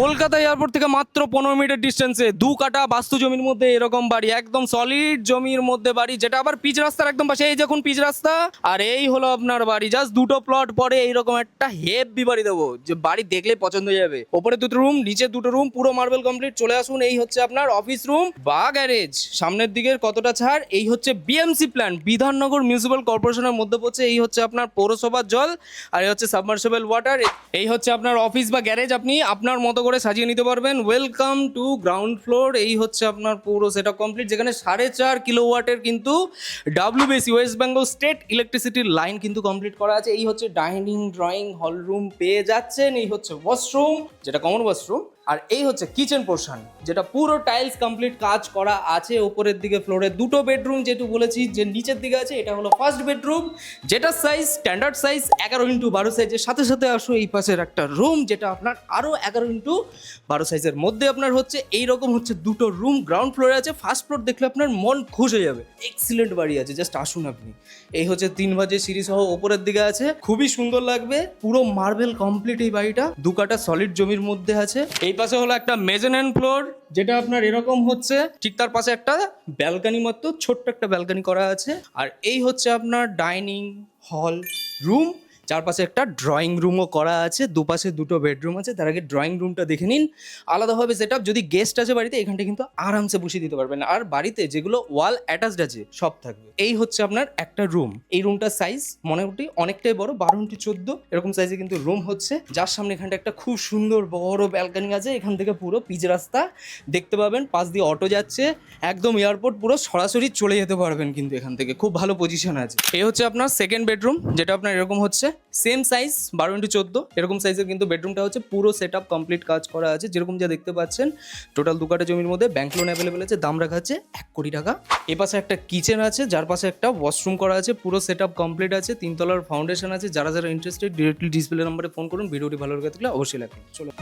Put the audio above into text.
Kolkata airport থেকে মাত্র পনেরো মিনিটের ডিস্টেন্সে দু কাটা বাস্তু জমির মধ্যে এরকম বাড়ি, একদম সলিড জমির মধ্যে বাড়ি, যেটা আবার পিচ রাস্তার একদম পাশে, এই দেখুন পিচ রাস্তা। আর এই হলো আপনার বাড়ি জাস্ট দুটো প্লট পরে এইরকম একটা হেভি বাড়ি দেবো, যে বাড়ি দেখলে পছন্দ হয়ে যাবে। ওপরে দুটো রুম নিচে দুটো রুম পুরো মার্বেল কমপ্লিট চলে আসুন, এই হচ্ছে আপনার অফিস রুম বা গ্যারেজ সামনের দিকের কতটা ছাড়? এই হচ্ছে বিএমসি প্ল্যান বিধাননগর মিউনিসিপ্যাল কর্পোরেশনের মধ্যে পড়ছে। এই হচ্ছে আপনার পৌরসভার জল, আর এই হচ্ছে সাবমার্সেবল ওয়াটার এই হচ্ছে আপনার অফিস বা গ্যারেজ আপনি আপনার মতো করে সাজিয়ে নিতে পারবেন। ওয়েলকাম টু গ্রাউন্ড ফ্লোর এই হচ্ছে আপনার পুরো সেটা কমপ্লিট যেখানে সাড়ে চার কিলো ওয়াটের কিন্তু ডাব্লিউবিসি ওয়েস্ট বেঙ্গল স্টেট ইলেকট্রিসিটির লাইন কিন্তু কমপ্লিট করা আছে। এই হচ্ছে ডাইনিং ড্রয়িং হল রুম পেয়ে যাচ্ছেন। এই হচ্ছে ওয়াশরুম যেটা কমন ওয়াশরুম আর এই হচ্ছে কিচেন পোর্শন যেটা পুরো টাইলস কমপ্লিট কাজ করা আছে ওপরের দিকে ফ্লোরে দুটো বেডরুম যেটু বলেছি, যে নিচের দিকে আছে, এটা হলো ফার্স্ট বেডরুম যেটা সাইজ স্ট্যান্ডার্ড সাইজ এগারো ইন্টু বারো সাইজের সাথে সাথে আসো এই পাশের একটা রুম যেটা আপনার আরও এগারো ইন্টু বারো সাইজের মধ্যে আপনার হচ্ছে এই রকম হচ্ছে দুটো রুম গ্রাউন্ড ফ্লোরে আছে। ফার্স্ট ফ্লোর দেখলে আপনার মন খুশ হয়ে যাবে। এক্সিলেন্ট বাড়ি আছে জাস্ট আসুন আপনি। এই হচ্ছে তিন বাজে সিঁড়ি সহ ওপরের দিকে আছে। খুবই সুন্দর লাগবে। পুরো মার্বেল কমপ্লিট এই বাড়িটা। দু কাটা সলিড জমির মধ্যে আছে। এই পাশে হলো একটা মেজেনেন ফ্লোর যেটা আপনার এরকম হচ্ছে। ঠিক তার পাশে একটা ব্যালকানি মতো ছোট্ট একটা ব্যালকানি করা আছে। আর এই হচ্ছে আপনার ডাইনিং হল রুম চারপাশে একটা ড্রয়িং রুমও করা আছে, দুপাশে দুটো বেডরুম আছে, তার আগে ড্রয়িং রুমটা দেখে নিন। আলাদাভাবে সেট যদি গেস্ট আছে বাড়িতে, এখানটা কিন্তু আরামসে বসিয়ে দিতে পারবেন। আর বাড়িতে যেগুলো ওয়াল অ্যাটাচড আছে, সব থাকবে। এই হচ্ছে আপনার একটা রুম এই রুমটার সাইজ মোটামুটি অনেকটাই বড়, বারো ইন্টু চোদ্দ। এরকম সাইজে কিন্তু রুম হচ্ছে। যার সামনে এখানটা একটা খুব সুন্দর বড় ব্যালকানি আছে। এখান থেকে পুরো পিচ রাস্তা দেখতে পাবেন। পাশ দিয়ে অটো যাচ্ছে। একদম এয়ারপোর্ট পুরো সরাসরি চলে যেতে পারবেন কিন্তু এখান থেকে। খুব ভালো পজিশন আছে। এই হচ্ছে আপনার সেকেন্ড বেডরুম যেটা আপনার এরকম হচ্ছে। সেম সাইজ বারো ইন্টু চোদ্দ, এরকম সাইজের কিন্তু বেডরুমটা হচ্ছে পুরো সেট আপ কমপ্লিট কাজ করা আছে। যেরকম যা দেখতে পাচ্ছেন টোটাল দু কাটা জমির মধ্যে ব্যাংক লোন অ্যাভেলেবেল আছে, দাম রাখা আছে এক কোটি টাকা। এ পাশে একটা কিচেন আছে, যার পাশে একটা ওয়াশরুম করা আছে, পুরো সেট আপ কমপ্লিট আছে, তিনতলার ফাউন্ডেশন আছে। যারা যারা ইন্টারেস্টেড ডিরেক্টলি ডিসপ্লে নাম্বারে ফোন করুন, ভিডিওটি ভালো লাগে থাকলে অবশ্যই লাগবে চলো।